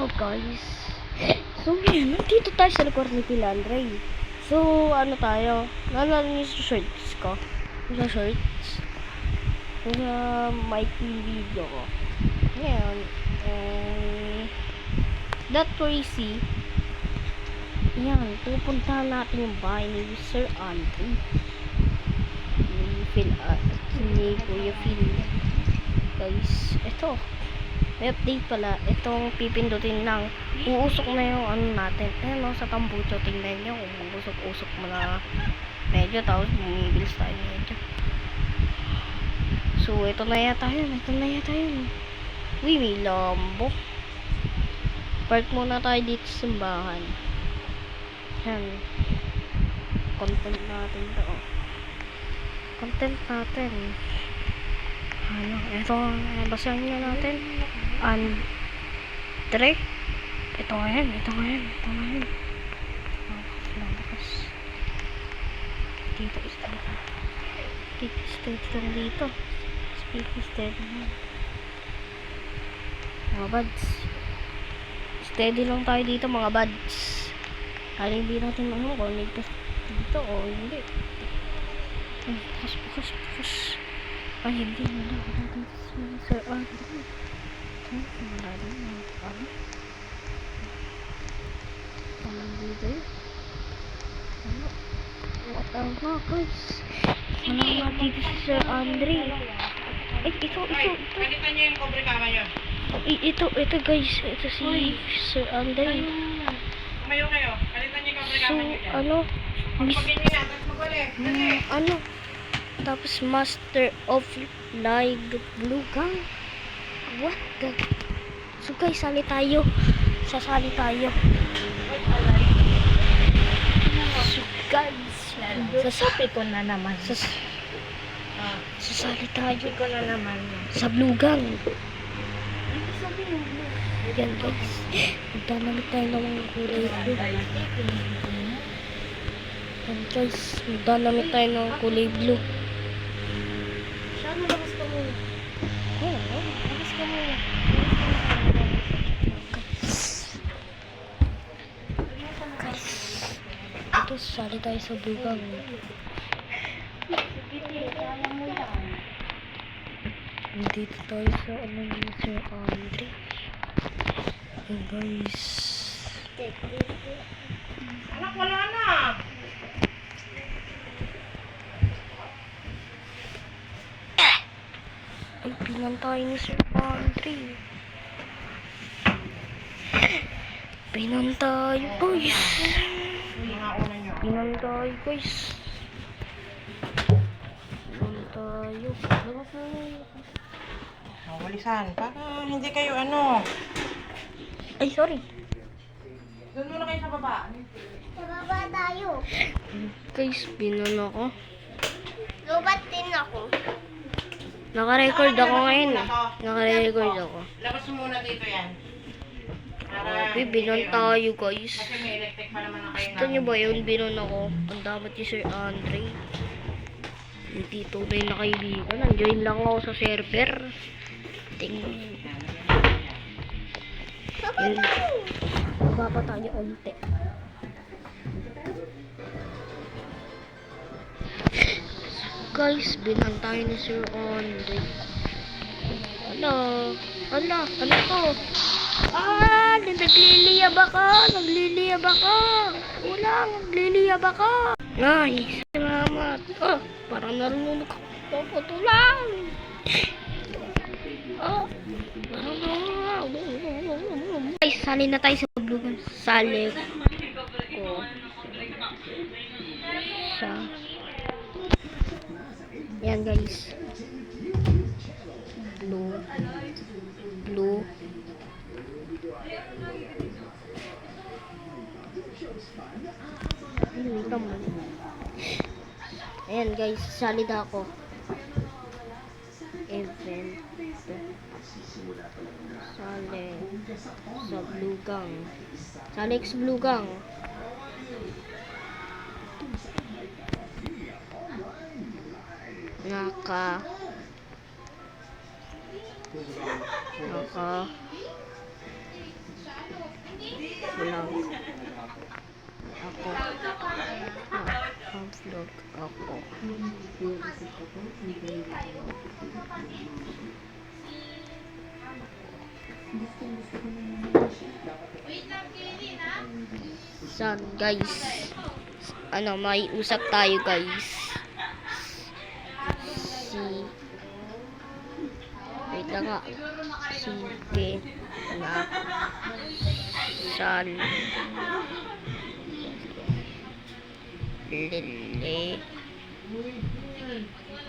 Hello guys. So yun, nandito tayo sa lugar ni Pilandre. So ano tayo? Nalala niyo sa shorts ko? Sa shorts? Sa mighty video ko. Ngayon, eh, that Tracy, yan, pupuntahan natin yung bahay ni Sir Andre. Ni Phil, uh, ni Kuya Phil. Guys, ito, may update pala. Itong pipindutin lang. Uusok na yung ano natin. Ayan o, sa tambucho. Tingnan nyo kung usok-usok mo na medyo. Tapos bumibilis tayo medyo. So, ito na yata yun. Ito na yata yun. Uy, may lambo. Park muna tayo dito sa simbahan. Yan. Content natin to. oh. Content natin. Ano, ito, basahin nga natin. Andre. Ito nga ito nga ito nga yan. Oh, lakas. Dito, steady. Dito, steady lang dito. Speaking steady lang. Mga buds. Steady lang tayo dito, mga buds. Kaya hindi natin ano, kung ligtas dito o hindi. Ay, bukas, bukas, bukas. Ay, hindi na. Dito mga Sir Andre. Ano nga, guys? Dito si Andre? Ay, ito, ito, ito. Palitan niyo yung cobre kama niyo. Ito, ito guys. Ito si Sir Andre. Tumayo kayo. Palitan niyo yung cobre So, ano? Pagpagin niyo tapos. Hmm, ano? Tapos Master of Light Blue Gang. What the? So guys, sali tayo. Sasali tayo. So guys, sasabi ko na naman. sas Ah, sasali tayo ko na naman. sa Blue Gang. Yan guys. Magdamamit tayo ng mga kulay blue. Yan guys, magdamamit tayo ng kulay blue. Sali tayo sa Blue Gang. Dito tayo sa ano ni Sir Andre. Yan guys. Anak, wala na. Ay, pinantay ni Sir Andre. Pinantay, boys. Hindi nga una niyo. Pinantay, guys. Pinantay. Oh, walisan. Para hindi kayo ano. Ay, sorry. Doon muna kayo sa baba. Bababa tayo. Guys, pinan ako. Lubat din ako. Naka-record ako ngayon eh. Naka-record ako. Labas mo muna dito yan. Grabe, binon tayo guys. Gusto nyo ba yun? Binon ako. Ang dapat ni Sir Andre. Hindi tunay na kaibigan. Nandiyan lang ako sa server. Ting. Yun. Baba pa tayo onte. Guys, bilang tayo ni Sir Andre. Ano? Ano? Ano to? Ah! Nagliliyab ako! Nagliliyab ako! Ulang! Nagliliyab ako! Nice! Salamat! Oh! Parang narunong ako. Paputulang! Oh! Parang narunong Guys, sali na tayo sa blue gun. Sali ko sa yan guys blue blue Ano ito man? Ayan guys, sali na ako. Event. Sali sa Blue Gang. Sali sa Blue Gang. Naka Naka vlog. Ako. Naka-vlog ako. San guys? Ano, may usap tayo guys. Si Wait lang nga. Si Ke na Sal Lili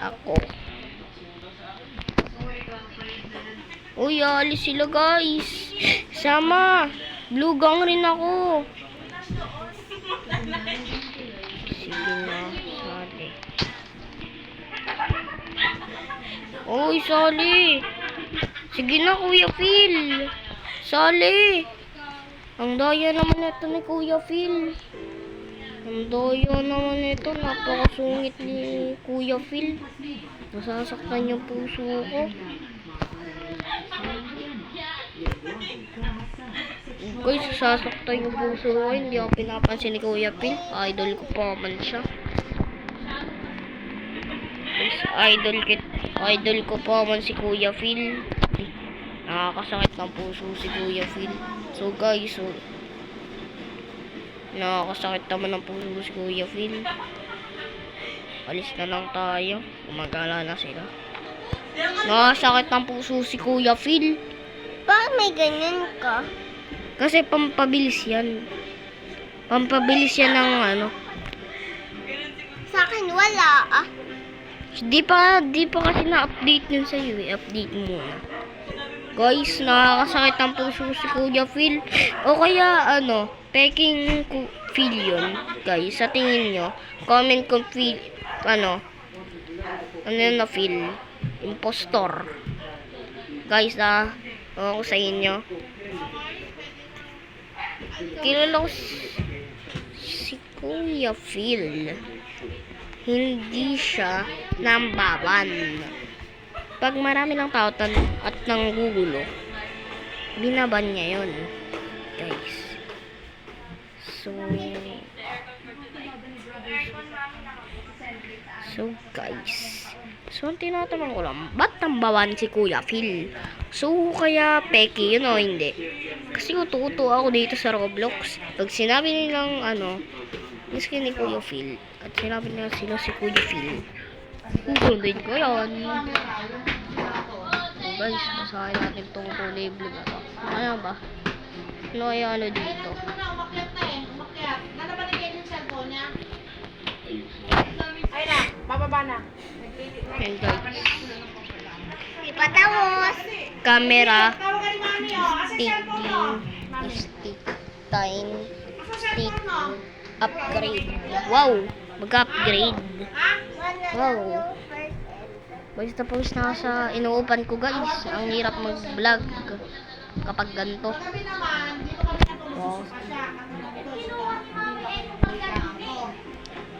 Ako Uy, alis sila guys. Sama. Blue gang rin ako. Sige na, sali. Uy, sali. Sige na, Kuya Phil. Sali. Ang daya naman ito ni Kuya Phil. Ang daya naman ito. Napakasungit ni Kuya Phil. Nasasaktan yung puso ko. Guys, sasaktan yung puso ko. Hindi ako pinapansin ni Kuya Phil. Idol ko pa man siya. Idol, kit, idol ko pa man si Kuya Phil. Nakakasakit ng puso si Kuya Phil. So guys, so, nakakasakit naman ng puso si Kuya Phil. Alis na lang tayo. Gumagala na sila. Nakakasakit ng puso si Kuya Phil. Bakit may ganyan ka? Kasi pampabilis yan. Pampabilis yan ng ano. Sa akin wala ah. Di pa, di pa kasi na-update yun sa'yo eh. Update mo muna. Guys, nakakasakit ang puso si Kuya Phil. O kaya, ano, peking Phil yun. Guys, sa tingin nyo, comment kung Phil, ano, ano yun na Phil? Impostor. Guys, na, ako sa inyo. Kilala ko si, si Kuya Phil hindi siya one. Pag marami lang tao at nanggugulo, binaban niya yun. Guys. So, so guys. So, ang tinatanong ko lang, ba't tambawan si Kuya Phil? So, kaya peki yun o hindi? Kasi uto-uto ako dito sa Roblox. Pag sinabi nilang ano, Miski ni Kuya Phil. At sinabi niya sila si Kuya Phil. Kukunin ko yun. So guys, basahin natin tong kulay blue na to. Ano ba? Ano kaya ano dito? Umakyat na eh. Umakyat. Nana ba nagyan yung cellphone niya? Ay na, bababa na. Ayan guys. Ipatapos. Camera, oh. Sticky, stick, time, mo? upgrade. Wow! Mag-upgrade. Wow. Guys, tapos na ako sa inuupan ko guys. Ang hirap mag-vlog kapag ganito. Kami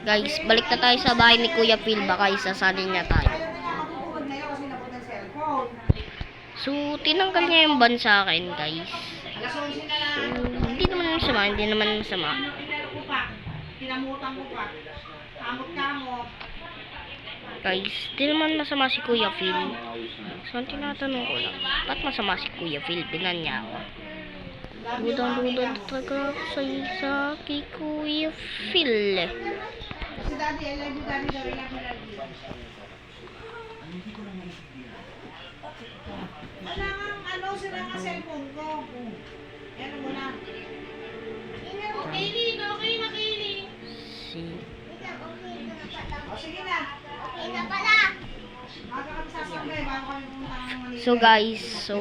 Guys, balik na tayo sa bahay ni Kuya Phil. Baka isasalin niya tayo. So, tinanggal niya yung ban sa akin, guys. Alas 11 na lang. So, hindi naman masama, hindi naman masama. Guys, hindi naman masama si Kuya Phil. So, ang tinatanong ko lang, ba't masama si Kuya Phil? Binan niya ako. Budang-budang talaga sa isa kay Kuya Phil. Si Daddy, I love you, Daddy, daw, I love you, love you. Wala nga, ano, sila nga cellphone ko. Yan mo na. Okay, Lin, okay na, Kaylin. Si... O, sige na. Okay na pala. Maga kami sasabay, bago kami pumunta ng Manila. So, guys, so...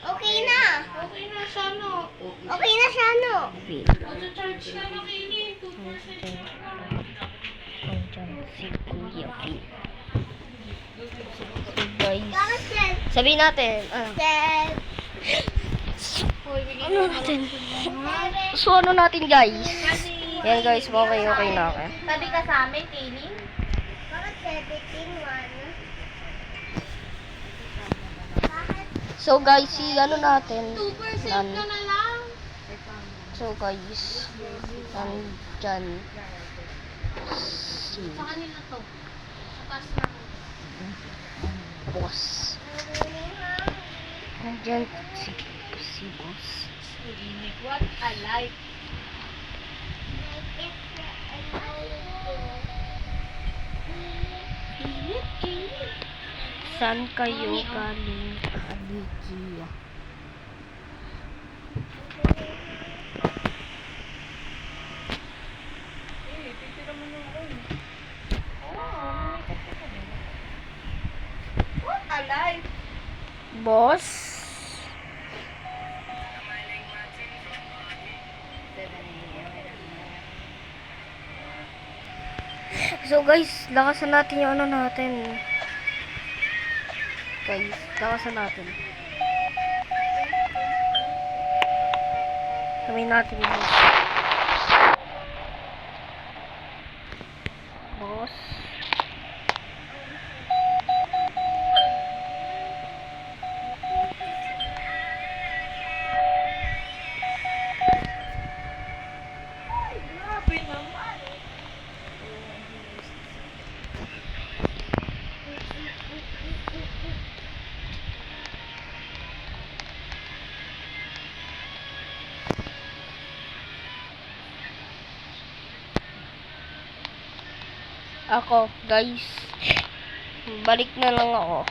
Okay na. Okay na siya, no? Okay na siya, no? Phil. Mag-charge na na, Kaylin. 2%. Si Kuya Phil. So, guys... Sabihin natin, ah, ano natin? So, ano natin, guys? Yan, guys, okay, okay na ako. Sabi ka sa amin, Kaylin? Bakit 17, one? Bakit So, guys, si ano natin? 2% Nan- ka na lang? So guys, nandyan si Sa kanila to. Taas na. boss. Nandyan si, si boss. What I like. Saan kayo galing Alikia? What I like. Boss? So guys, lakasan natin yung ano natin. Guys, lakasan natin. Sabihin natin yung Ako, guys. Balik na lang ako.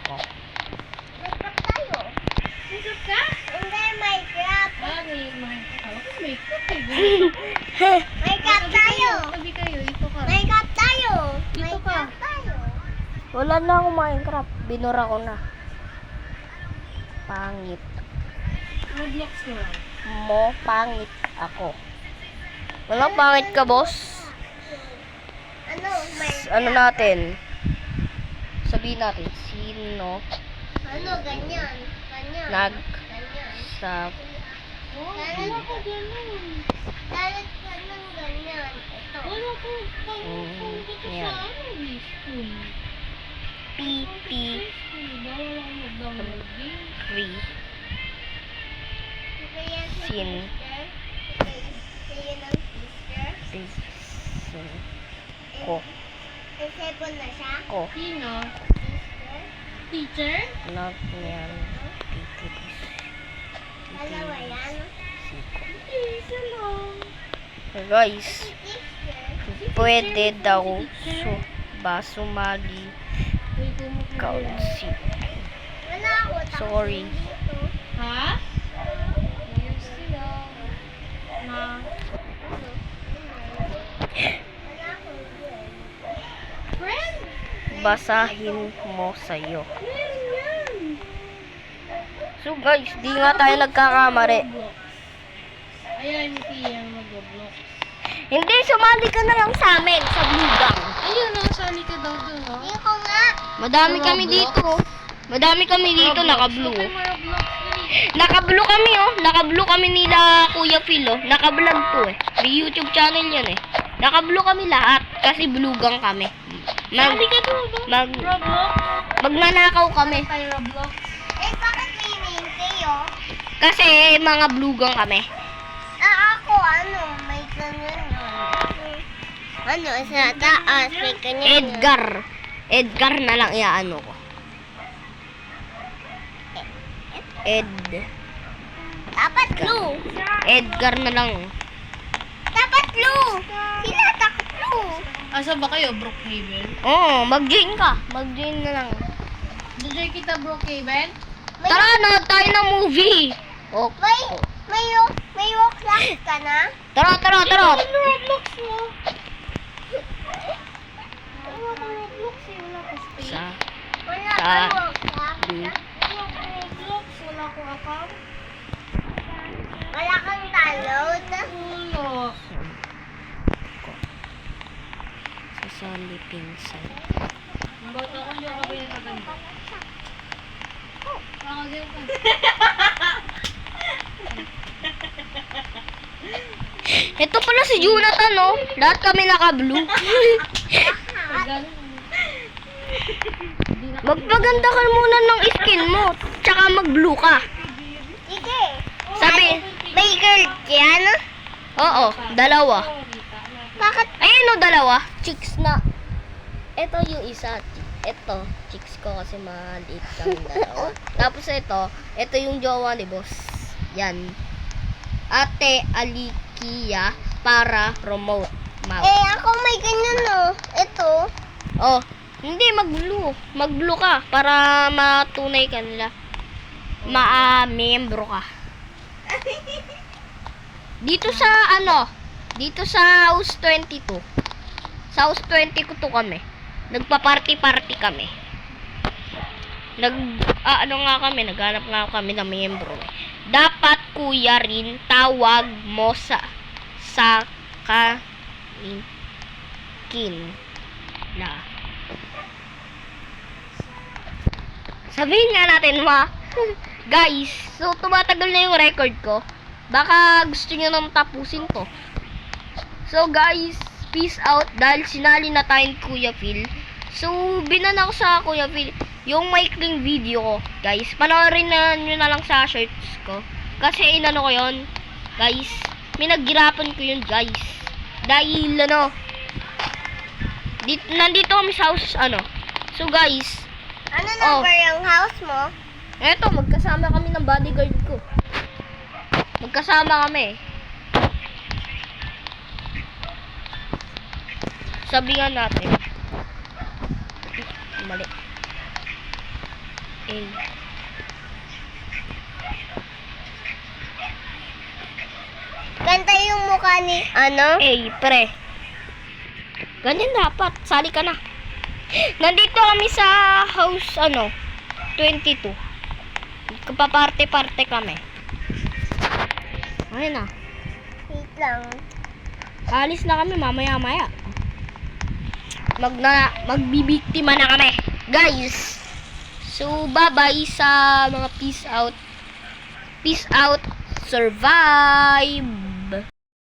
Ako. Makeup tayo. Ka? Hindi, makeup. Bagay, eh. Makeup tayo. Tabi kayo, ito ka. Makeup tayo. Dito ka. tayo. Wala na akong Minecraft. Binura ko na. Pangit. Roblox lang. Mo, pangit ako. Walang pangit ka, boss. Ano? S- Ano natin? Sabihin natin, sino Ano? Ganyan. Ganyan. nag Ganyan. sa Wala ko ganun. Dalat ka ng ganyan. Ito. Wala ko. Mm, yan. PP free Sin. Kaya ng sister. Ko May cellphone na siya. ko Sino? Teacher? not yan Dalawa yan. ko Isa lang. guys pwede daw su ba sumali kaunsi Wala ako. tapos Sorry. Ha? Ayun sila. Na? Ano? Wala ako dyan. Friend? Basahin mo sa'yo yan. so guys di nga tayo nagkakamari. Ayan, si Ian mag-Roblox. hindi sumali ka na lang sa amin sa Blue Gang Ayun, nasali ka daw dun, oh. Hindi ko nga. madami kami dito madami kami dito naka-blue. Naka-blue kami oh. Naka-blue kami nila Kuya Phil oh. Naka-vlog to eh. May YouTube channel yan eh. Naka-blue kami lahat kasi blugang kami. Mag, Sali ka no? mag, Roblox? magnanakaw kami. Tayo Roblox. Eh, bakit may name kayo? Kasi mga blugang kami. Ah, ako, ano, may ganyan. Ano, sa taas, may ganyan. Edgar. Edgar na lang iaano ko. Ed. Dapat blue. Edgar na lang. Dapat blue. Asa ba kayo, Brookhaven? Oo, oh, mag-join ka. Mag-join na lang. Dujay kita, Brookhaven? May, Tara, nanood tayo ng movie. Oh, may, may, may walk lang ka na? tara, tara, tara. Ano Roblox mo? Wala ka Roblox wala ka space. Sa Wala sa- Roblox. Roblox. Wala kang download. Wala. Sa Soliping side. Ang bata ko, hindi ako pinataganda. Nakagaw ka. Ito pala si Jonathan, no? Lahat kami naka-blue. Magpaganda ka muna ng skin mo. Tsaka mag-blue ka. Sige. Sabi, May girl yan? oo, dalawa. Bakit? Ayun no, dalawa. Chicks na. Ito yung isa. Ito, chicks ko kasi maliit kami dalawa. Tapos ito, ito yung jowa ni boss. Yan. Ate Alikia para promote. Mouth. Eh, ako may ganyan oh. Ito. Oh, hindi mag-blue. Mag-blue ka para matunay ka nila. Ma-membro ka. Dito sa ano, dito sa house 22. Sa house 22 kami. Nagpa-party-party kami. Nag ah, ano nga kami, naghanap nga kami ng membro. Dapat kuya rin tawag mo sa sa kin na Sabihin nga natin, ma. Guys, so tumatagal na yung record ko. Baka gusto nyo nang tapusin to. So guys, peace out dahil sinali na tayo ni Kuya Phil. So, binan ako sa Kuya Phil yung maikling video ko. Guys, panoorin na nyo na lang sa shorts ko. Kasi inano ko yon Guys, minaghirapan ko yun guys. Dahil ano, dit, nandito kami sa house, ano. So guys, Ano Oh. number yung house mo? Eto, magkasama kami ng bodyguard ko. Magkasama kami. Sabihan natin. Mali. A. Ganda yung mukha ni... Ano? A, pre. Ganyan dapat. Sali ka na. Nandito kami sa house, ano, 22. Kapaparte-parte kami. Ayun na. Wait lang. Alis na kami mamaya-maya. Mag na, magbibiktima na kami. Guys. So, bye-bye sa mga peace out. Peace out. Survive.